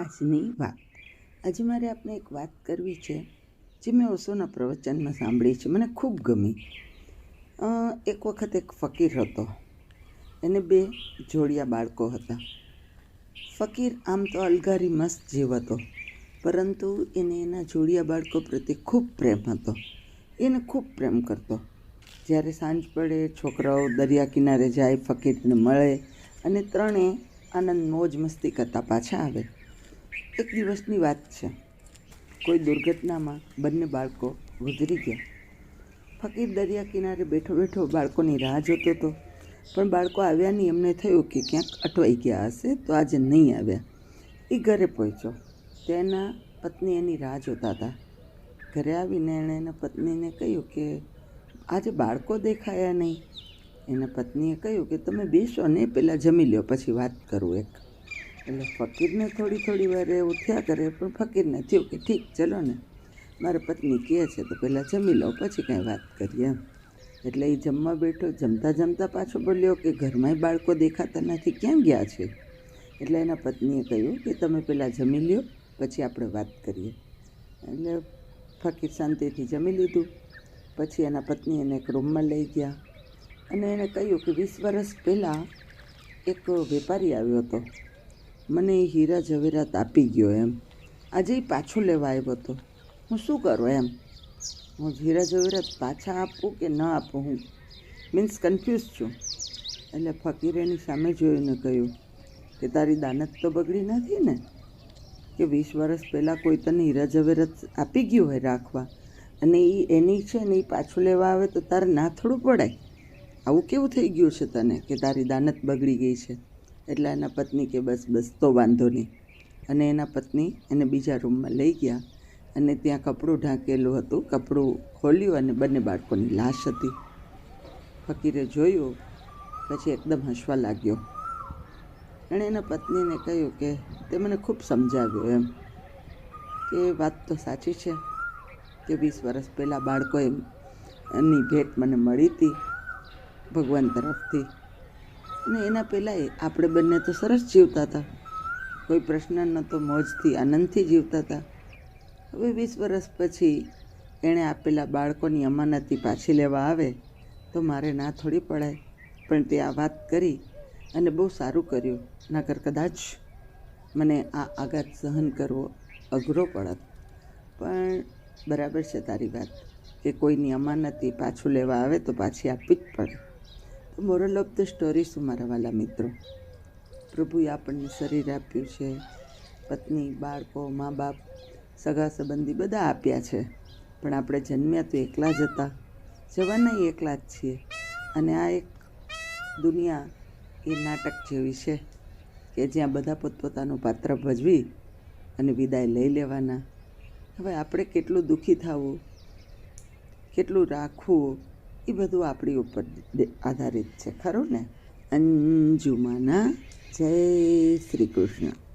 આજની વાત. આજે મારે આપણે એક વાત કરવી છે, જે મેં ઓશોના પ્રવચનમાં સાંભળી છે, મને ખૂબ ગમી. એક વખત એક ફકીર હતો. એને બે જોડિયા બાળકો હતા. ફકીર આમ તો અલગારી મસ્ત જીવ હતો, પરંતુ એને એના જોડિયા બાળકો પ્રત્યે ખૂબ પ્રેમ હતો. એને ખૂબ પ્રેમ કરતો. જ્યારે સાંજ પડે, છોકરાઓ દરિયા કિનારે જાય, ફકીરને મળે અને ત્રણે આનંદ, મોજ, મસ્તી કરતા પાછા આવે. એક દિવસની વાત છે. કોઈ દુર્ઘટનામાં બંને બાળકો ગુજરી ગયા. ફકીર દરિયા કિનારે બેઠો બેઠો બાળકોની રાહ જોતો હતો. પણ બાળકો આવ્યા નહીં એમને થયું કે ક્યાંક અટવાઈ ગયા હશે તો આજે નહીં આવ્યા. એ ઘરે પહોંચ્યો. તેના પત્ની એની રાહ જોતા હતા. ઘરે આવીને એણે એના પત્નીને કહ્યું કે આજે બાળકો દેખાયા નહીં. એના પત્નીએ કહ્યું કે તમે બેસો ને પહેલાં જમી લ્યો, પછી વાત કરું એક. એટલે ફકીરને થોડી થોડી વાર એવું થયા કરે, પણ ફકીરને થયું કે ઠીક, ચલો ને. મારા પત્ની કહે છે તો પહેલાં જમી લો, પછી કાંઈ વાત કરીએ એમ. એટલે એ જમવા બેઠો, જમતા જમતા પાછો બોલ્યો કે ઘરમાંય બાળકો દેખાતા નથી ક્યાં ગયા છે? એટલે એના પત્નીએ કહ્યું કે તમે પહેલાં જમી લ્યો, પછી આપણે વાત કરીએ. એટલે ફકીર શાંતિથી જમી લીધું. પછી એના પત્ની એને એક રૂમમાં લઈ ગયા. અને એણે કહ્યું કે વીસ વર્ષ પહેલાં એક વેપારી આવ્યો હતો. મને એ હીરા ઝવેરાત આપી ગયો એમ. આજે એ પાછો લેવા આવ્યો હતો હું શું કરું એમ? હું હીરા ઝવેરાત પાછા આપું કે ન આપું હું? મીન્સ કન્ફ્યુઝ છું. એટલે ફકીરેની સામે જોઈને કહ્યું કે તારી દાનત તો બગડી નથી ને? કે વીસ વર્ષ પહેલાં કોઈ તને હીરા ઝવેરાત આપી ગયું હોય રાખવા? અને એ એની છે ને એ પાછું લેવા આવે તો તારે ના થોડું પડાય? આવું કેવું થઈ ગયું છે તને કે તારી દાનત બગડી ગઈ છે? એટલે એના પત્ની કે બસ બસ તો વાંધો નહીં. અને એના પત્ની એને બીજા રૂમમાં લઈ ગયા અને ત્યાં કપડું ઢાંકેલું હતું. કપડું ખોલ્યું અને બંને બાળકોની લાશ હતી. ફકીરે જોયું, પછી એકદમ હસવા લાગ્યો. એણે એના પત્નીને કહ્યું કે, તે મને ખૂબ સમજાવ્યો એમ કે વાત તો સાચી છે કે વીસ વર્ષ પહેલાં બાળકોએ એમની ભેટ મને મળી હતી ભગવાન તરફથી. અને એના પહેલાં આપણે બંને તો સરસ જીવતા હતા. કોઈ પ્રશ્ન નહોતો, મોજથી, આનંદથી જીવતા હતા. હવે વીસ વર્ષ પછી એણે આપેલા બાળકોની અમાનતી પાછી લેવા આવે તો મારે ના થોડી પડાય. પણ તે આ વાત કરી અને બહુ સારું કર્યું. નકર કદાચ મને આ આઘાત સહન કરવો અઘરો પડત. પણ બરાબર છે તારી વાત કે કોઈની અમાનતી પાછું લેવા આવે તો પાછી આપવી જ પડે. મોરલ ઓફ ધ સ્ટોરી શું મારા વાલા મિત્રો? પ્રભુએ આપણને શરીર આપ્યું છે, પત્ની, બાળકો, મા બાપ, સગા સંબંધી બધા આપ્યા છે. પણ આપણે જન્મ્યા તો એકલા જ હતા. જવાના એકલા જ છીએ. અને આ એક દુનિયા એ નાટક જેવી છે કે જ્યાં બધા પોતપોતાનું પાત્ર ભજવી અને વિદાય લઈ લેવાના. હવે આપણે કેટલું દુઃખી થવું, કેટલું રાખવું એ બધું આપણી ઉપર આધારિત છે. ખરું ને? અંજુમાના જય શ્રી કૃષ્ણ.